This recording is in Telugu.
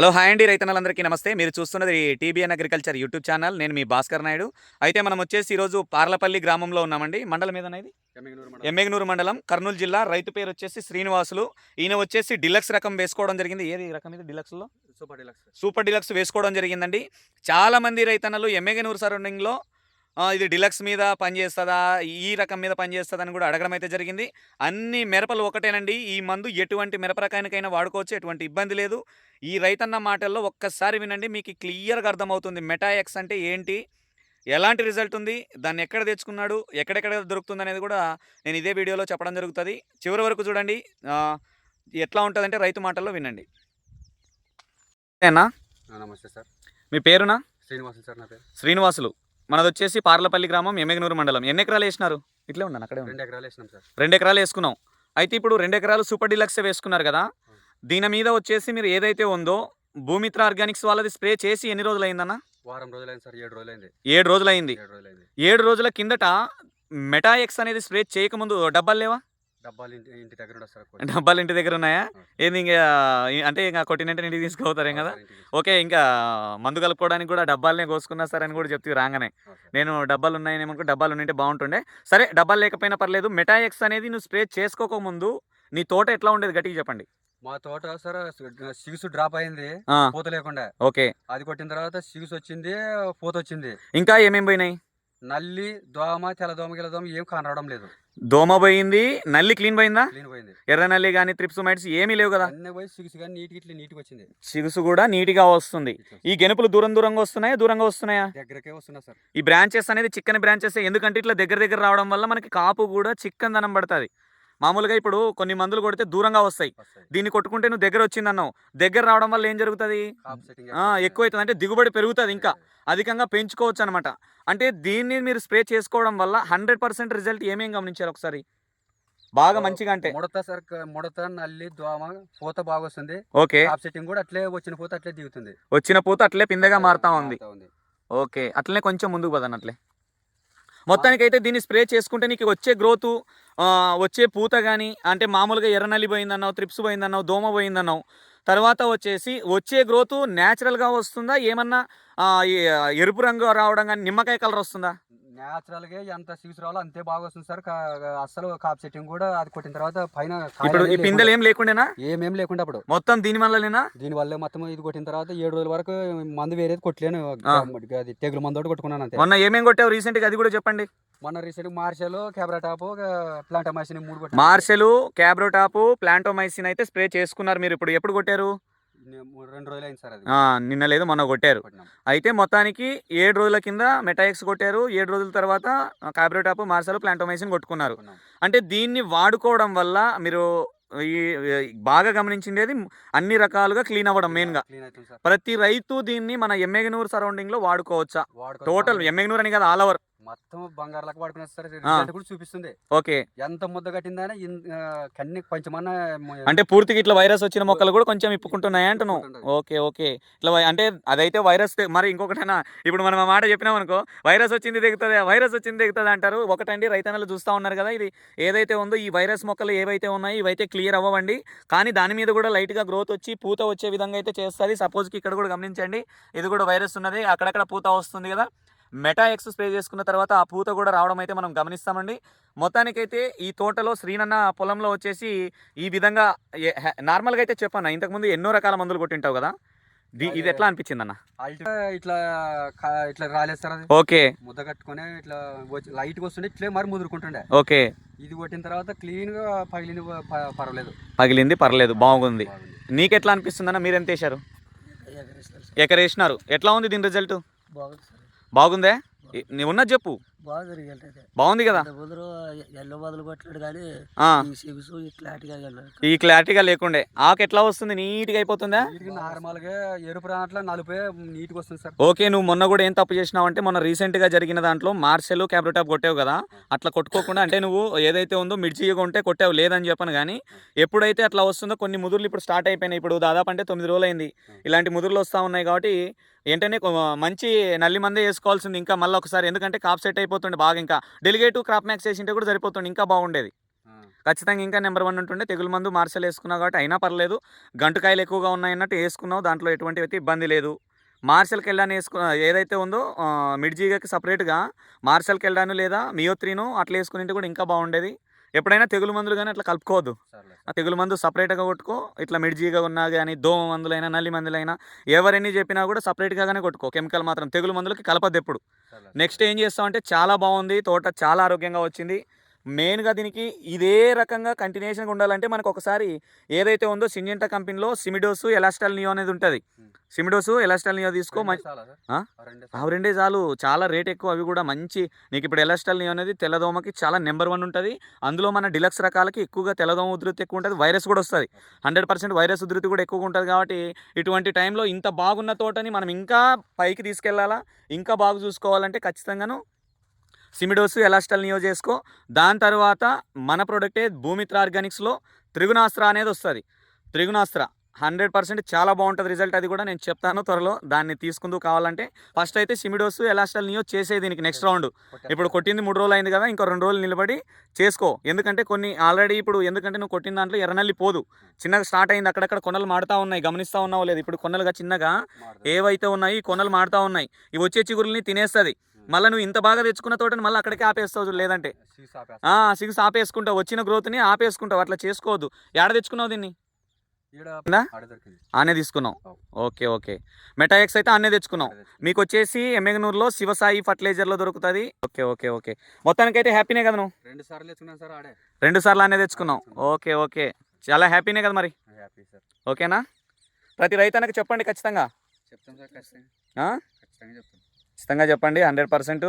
హలో హాయ్ అండి. రైతన్నలందరికీ నమస్తే. మీరు చూస్తున్నది టీబీఎన్ అగ్రికల్చర్ యూట్యూబ్ ఛానల్. నేను మీ భాస్కర్ నాయుడు. అయితే మనం వచ్చేసి ఈరోజు పార్లపల్లి గ్రామంలో ఉన్నామండి. మండలం ఏదనేది ఎమ్మెగనూరు మండలం. కర్నూలు జిల్లా. రైతు పేరు వచ్చేసి శ్రీనివాసులు. ఈయన వచ్చేసి డిలక్స్ రకం వేసుకోవడం జరిగింది. ఏది రకం ఇది? డిలక్స్లో? Super deluxe. సూపర్ డిలక్స్ వేసుకోవడం జరిగిందండి. చాలా మంది రైతన్నలు ఎమ్మెగనూరు సరౌండింగ్లో ఇది డిలక్స్ మీద పనిచేస్తుందా ఈ రకం మీద పనిచేస్తుందా అని కూడా అడగడం అయితే జరిగింది. అన్ని మిరపలు ఒకటేనండి. ఈ మందు ఎటువంటి మిరప రకానికైనా వాడుకోవచ్చు. ఎటువంటి ఇబ్బంది లేదు. ఈ రైతన్న మాటల్లో ఒక్కసారి వినండి. మీకు క్లియర్గా అర్థమవుతుంది. మెటాఎక్స్ అంటే ఏంటి? ఎలాంటి రిజల్ట్ ఉంది? దాన్ని ఎక్కడ తెచ్చుకున్నాడు? ఎక్కడెక్కడ దొరుకుతుంది అనేది కూడా నేను ఇదే వీడియోలో చెప్పడం జరుగుతుంది. చివరి వరకు చూడండి. ఎట్లా ఉంటుందంటే రైతు మాటల్లో వినండి. నమస్తే సార్. మీ పేరునా? శ్రీనివాసులు సార్ నా పేరు. శ్రీనివాసులు. మనది వచ్చేసి పార్లపల్లి గ్రామం ఎమ్మెగనూరు మండలం. ఎన్ని ఎకరాలు వేసినారు? ఇట్లే ఉన్నాను అక్కడే రెండు ఎకరాలు వేసినాం సార్. రెండు ఎకరాలు వేసుకున్నాం. అయితే ఇప్పుడు రెండు ఎకరాలు సూపర్ డిలక్స్ వేసుకున్నారు కదా దీని మీద వచ్చేసి మీరు ఏదైతే ఉందో భూమిత్ర ఆర్గానిక్స్ వాళ్ళది స్ప్రే చేసి ఎన్ని రోజులు అయిందన్న వారం రోజులైంది సార్ ఏడు రోజులైంది. ఏడు రోజులు అయింది ఏడు రోజులైంది. ఏడు రోజుల కిందట మెటాఎక్స్ అనేది స్ప్రే చేయకముందు డబ్బాలు లేవా? డబ్బాలు ఇంటి దగ్గర. డబ్బాలు ఇంటి దగ్గర ఉన్నాయా. ఏంది ఇంకా అంటే ఇంకా కొట్టినంటే ఇంటికి తీసుకుపోతారేం కదా. ఓకే ఇంకా మందు కలుపుకోవడానికి కూడా డబ్బాలనే కోసుకున్నా సార్ అని కూడా చెప్తే రాగానే. నేను డబ్బాలు ఉన్నాయని ఏమనుకో డబ్బాలు ఉంటే బాగుంటుండే. సరే డబ్బాలు లేకపోయినా పర్లేదు మెటాఎక్స్ అనేది నువ్వు స్ప్రే చేసుకోకముందు నీ తోట ఎట్లా ఉండేది గట్టిగా చెప్పండి. మా తోట సార్ సిగుసు డ్రాప్ అయింది పూత లేకుండా. ఓకే. అది కొట్టిన తర్వాత సిగుసు వచ్చింది పూత వచ్చింది. ఇంకా ఏమేమి పోయినాయి? నల్లి దోమ తెల్ల దోమ గిల్ల దోమ ఏం కనరావడం లేదు. దోమ పోయింది నల్లి క్లీన్ పోయిందా? క్లీన్ పోయింది. ఎర్ర నల్లి కానీ త్రిప్స్ మైట్స్ ఏమీ లేవు కదా? అన్నీ పోయి సిగుసు కానీ నీటికి ఇట్లా నీటికి వచ్చింది. చిగుసు కూడా నీట్గా వస్తుంది. ఈ గెనుపులు దూరం దూరంగా వస్తున్నాయా దూరంగా వస్తున్నాయా? దగ్గరకే వస్తున్నా సార్. ఈ బ్రాంచెస్ అనేది చిక్కని బ్రాంచెస్ ఎందుకంటే ఇట్లా దగ్గర దగ్గర రావడం వల్ల మనకి కాపు కూడా చిక్కని దనం పడుతుంది. మామూలుగా ఇప్పుడు కొన్ని మందులు కొడితే దూరంగా వస్తాయి. దీన్ని కొట్టుకుంటే నువ్వు దగ్గర వచ్చిందన్నావు. దగ్గర రావడం వల్ల ఏం జరుగుతుంది? కాప్ సెట్టింగ్ ఆ, ఎక్కువ అవుతుంది అంటే దిగుబడి పెరుగుతుంది ఇంకా. అధికంగా పెంచుకోవచ్చు అనమాట అంటే దీన్ని మీరు స్ప్రే చేసుకోవడం వల్ల హండ్రెడ్ పర్సెంట్ రిజల్ట్ ఏమేం గమనించారు ఒకసారి? బాగా మంచిగా అంటే. ముడత సార్ ముడత నల్లి దోమ పూత బాగా వస్తుంది ఓకే సెట్టింగ్ కూడా అట్లే వచ్చిన పూత అట్లే దిగుతుంది. వచ్చిన పూత అట్లే పిందెగా మారుతా ఉంది. ఓకే. అట్లనే కొంచెం ముందుకు పదనట్లే మొత్తానికైతే దీన్ని స్ప్రే చేసుకుంటే నీకు వచ్చే గ్రోత్ వచ్చే పూత కానీ అంటే మామూలుగా ఎర్రనల్లి పోయిందన్నావు త్రిప్స్ పోయిందన్నావు దోమ పోయిందన్నావు తర్వాత వచ్చేసి వచ్చే గ్రోత్ న్యాచురల్గా వస్తుందా? ఏమన్నా ఎరుపు రంగు రావడం కానీ నిమ్మకాయ కలర్ వస్తుందా? న్యాచురల్గా ఎంత సిగుసు రావాలో అంతే బాగా వస్తుంది సార్. కా- అస్సలు కాప్ సెట్టింగ్ కూడా అది కొట్టిన తర్వాత పైన కాయ ఇప్పుడు ఈ అనేది పిందెలు ఏం లేకుండేనా? లేకుండా- ఏమేం లేకుండా అప్పుడు. మొత్తం దీని వల్లనేనా? దీని వల్ల మొత్తం ఇది కొట్టిన తర్వాత ఏడు రోజుల వరకు మందు వేరేది కొట్టలేను. ఆ. అది తెగులు మందు ఒకటి కొట్టుకున్నాను అంతే. మొన్న ఏమేం కొట్టావు రీసెంట్గా అది కూడా చెప్పండి. మొన్న recent martial camera top plant మూడు కొట్టాను. మార్షెలు క్యాబ్రోటాపు ప్లాంటోమైసిన్ అయితే స్ప్రే చేసుకున్నారు మీరు. ఇప్పుడు ఎప్పుడు కొట్టారు? రెండు రోజులు అయింది సార్ అది. ఆ, నిన్న లేదు మొన్న కొట్టారు. అయితే మొత్తానికి ఏడు రోజుల కింద మెటాక్స్ కొట్టారు. ఏడు రోజుల తర్వాత కాబ్రోటాప్ మార్సల్ ప్లాంటోమైసిన్ కొట్టుకున్నారు. అంటే దీన్ని వాడుకోవడం వల్ల మీరు ఈ బాగా గమనించిండేది అన్ని రకాలుగా క్లీన్ అవ్వడం మెయిన్గా ప్రతి రైతు దీన్ని మన ఎమ్మెగనూరు సరౌండింగ్లో వాడుకోవచ్చా? వాడుకో టోటల్ ఎమ్మెగనూరు అని కదా ఆల్ ఓవర్ మొత్తం బంగారులకు వాడుకున్నారు సార్ ఆ. రిజల్ట్ కూడా చూపిస్తుంది. ఓకే. ఎంత ముద్ద కట్టిందని కన్ని కొంచెమన్నా అంటే పూర్తిగా ఇట్లా వైరస్ వచ్చిన మొక్కలు కూడా కొంచెం ఇప్పుకుంటున్నాయి అంటున్నావు. Okay okay. ఇట్లా అంటే అదైతే వైరస్ మరి ఇంకొకటైనా ఇప్పుడు మనం ఆ మాట చెప్పినాం అనుకో వైరస్ వచ్చింది దిగుతుంది వైరస్ వచ్చింది దిగుతుంది అంటారు. ఒకటండి రైతన్నలు చూస్తూ ఉన్నారు కదా ఇది ఏదైతే ఉందో ఈ వైరస్ మొక్కలు ఏవైతే ఉన్నాయో ఇవైతే క్లియర్ అవ్వండి కానీ దాని మీద కూడా లైట్గా గ్రోత్ వచ్చి పూత వచ్చే విధంగా అయితే చేస్తుంది. సపోజ్కి ఇక్కడ కూడా గమనించండి ఇది కూడా వైరస్ ఉన్నది అక్కడక్కడ పూత వస్తుంది కదా. మెటా ఎక్స్ స్ప్రే చేసుకున్న తర్వాత ఆ పూత కూడా రావడం అయితే మనం గమనిస్తామండి. మొత్తానికైతే ఈ తోటలో శ్రీనన్న పొలంలో వచ్చేసి ఈ విధంగా నార్మల్గా అయితే చెప్పన్న ఇంతకుముందు ఎన్నో రకాల మందులు కొట్టింటావు కదా? ఇది ఎట్లా అనిపించింది అన్న ఇట్లా ఇట్లా రాలేదు సార్ ఓకే. ముద్ద కట్టుకొని ఇట్లా వస్తుండే ఇట్లే మరి ముదురుకుంటుండే. ఓకే. ఇది కొట్టిన తర్వాత క్లీన్గా పగిలింది పర్వాలేదు. పగిలింది పర్లేదు బాగుంది. బాగుంది. నీకెట్లా అనిపిస్తుంది అన్న మీరు ఎంత వేశారు ఎకరేసినారు ఎట్లా ఉంది దీని రిజల్ట్? బాగుంది బాగుందే? ఏ- నీ ఉన్నది చెప్పు. బాగా బాగుంది కదా? ఎల్లో బదులు కానీ ఈ సిగుసు క్లారిటీగా లేకుండే. ఆకు ఎట్లా వస్తుంది? నీట్గా అయిపోతుందా? నీట్గా నార్మల్గా ఎరుపు రానట్ల నలుపే నీట్గా వస్తుంది సార్. ఓకే నువ్వు మొన్న కూడా ఏం తప్పు చేసినావు అంటే మొన్న రీసెంట్గా జరిగిన దాంట్లో మార్షల్ క్యాబ్రోటాప్ కొట్టావు కదా? అట్లా కొట్టుకోకుండా అంటే నువ్వు ఏదైతే ఉందో మిర్చిగా ఉంటే కొట్టావు లేదని చెప్పను కానీ ఎప్పుడైతే అట్లా వస్తుందో కొన్ని ముదుర్లు ఇప్పుడు స్టార్ట్ అయిపోయినాయి. ఇప్పుడు దాదాపు అంటే తొమ్మిది రోజులు అయింది ఇలాంటి ముదుర్లు వస్తూ ఉన్నాయి కాబట్టి ఏంటనే మంచి నల్లి మందే వేసుకోవాల్సింది ఇంకా మళ్ళీ ఒకసారి. ఎందుకంటే కాప్ సెట్ అయిపోతుండే బాగా ఇంకా. డెలిగేటివ్ క్రాప్ మ్యాక్స్ వేసింటే కూడా సరిపోతుండే ఇంకా బాగుండేది. ఖచ్చితంగా ఇంకా నెంబర్ వన్ ఉంటుండే. తెగులు మందు మార్షల్ వేసుకున్నావు కాబట్టి అయినా పర్లేదు. గంటుకాయలు ఎక్కువగా ఉన్నాయన్నట్టు వేసుకున్నావు దాంట్లో ఎటువంటి అయితే ఇబ్బంది లేదు. మార్షల్కి వెళ్ళాను వేసుకు ఏదైతే ఉందో మిడ్జీగాకి సపరేట్గా మార్షల్కి వెళ్ళాను లేదా మియోత్రీను అట్లా వేసుకుని కూడా ఇంకా బాగుండేది. ఎప్పుడైనా తెగులు మందులు కానీ అట్లా కలుపుకోవద్దు. ఆ తెగులు మందు సపరేట్గా కొట్టుకో ఇట్లా మిడ్జీగా ఉన్నా కానీ దోమ మందులైనా నల్లి మందులైనా ఎవరెన్ని చెప్పినా కూడా సపరేట్గానే కొట్టుకో. కెమికల్ మాత్రం తెగులు మందులకి కలపద్దు ఎప్పుడు. నెక్స్ట్ ఏం చేస్తామంటే చాలా బాగుంది తోట చాలా ఆరోగ్యంగా వచ్చింది. మెయిన్గా దీనికి ఇదే రకంగా కంటిన్యూషన్గా ఉండాలంటే మనకు ఒకసారి ఏదైతే ఉందో సింజెంటా కంపెనీలో సిమిడోసు ఎలాస్టల్ నియో అనేది ఉంటుంది. సిమిడోసు ఎలాస్టల్ నియో తీసుకో అవి చాలా. రెండే చాలు. చాలా రేట్ ఎక్కువ అవి కూడా మంచి. నీకు ఇప్పుడు ఎలాస్టల్ నియో అనేది తెల్లదోమకి చాలా నెంబర్ వన్ ఉంటుంది. అందులో మన డిలక్స్ రకాలకి ఎక్కువగా తెల్లదోమ ఉధృతి ఎక్కువ ఉంటుంది. వైరస్ కూడా వస్తుంది. హండ్రెడ్ పర్సెంట్ వైరస్ ఉధృతి కూడా ఎక్కువగా ఉంటుంది కాబట్టి ఇటువంటి టైంలో ఇంత బాగున్న తోటని మనం ఇంకా పైకి తీసుకెళ్ళాలా ఇంకా బాగా చూసుకోవాలంటే ఖచ్చితంగాను సిమిడోస్ ఎలాస్టల్ నియో చేసుకో దాని తర్వాత మన ప్రోడక్టే భూమిత్ర ఆర్గానిక్స్లో త్రిగుణాస్త్ర అనేది వస్తుంది. త్రిగుణాస్త్ర హండ్రెడ్ పర్సెంట్ చాలా బాగుంటుంది రిజల్ట్ అది కూడా నేను చెప్తాను త్వరలో. దాన్ని తీసుకుంటూ కావాలంటే ఫస్ట్ అయితే సిమిడోస్ ఎలాస్టల్ నియో చేసే దీనికి నెక్స్ట్ రౌండ్. ఇప్పుడు కొట్టింది మూడు రోజులు అయింది కదా ఇంకో రెండు రోజులు నిలబడి చేసుకో. ఎందుకంటే కొన్ని ఆల్రెడీ ఇప్పుడు ఎందుకంటే నువ్వు కొట్టిన దాంట్లో ఎర్రనల్లి పోదు. చిన్నగా స్టార్ట్ అయింది అక్కడక్కడ కొనలు మాడుతూ ఉన్నాయి గమనిస్తూ ఉన్నావు లేదు. ఇప్పుడు కొనలుగా చిన్నగా. ఏవైతే ఉన్నాయి కొనలు మాడుతూ ఉన్నాయి. ఇవి వచ్చే చిగురుల్ని తినేస్తుంది. మళ్ళీ నువ్వు ఇంత బాగా తెచ్చుకున్న తోటని మళ్ళీ అక్కడికే ఆపేస్తావు లేదంటే. సిగ్స్ ఆపేసుకుంటావు. వచ్చిన గ్రోత్ని ఆపేసుకుంటావు. అట్లా చేసుకోవద్దు. ఏడ తెచ్చుకున్నావు దీన్ని. ఆనే తీసుకున్నావు. అవు. Okay okay. మెటాఎక్స్ అయితే అన్నే తెచ్చుకున్నా. మీకు వచ్చేసి ఎమ్మెగనూరులో శివసాయి ఫర్టిలైజర్లో దొరుకుతుంది. Okay okay okay. మొత్తానికైతే హ్యాపీనే కదా నువ్వు? రెండు సార్లు తెచ్చుకున్నాను సార్ ఆడే. రెండు సార్లు అనే తెచ్చుకున్నావు. Okay okay. చాలా హ్యాపీనే కదా మరి? Happy sir. ఓకేనా? ప్రతి రైతన్నకి చెప్పండి ఖచ్చితంగా. చెప్తాం సార్ ఖచ్చితంగా. ఆ? ఖచ్చితంగా చెప్తాం. ఖచ్చితంగా చెప్పండి హండ్రెడ్ పర్సెంట్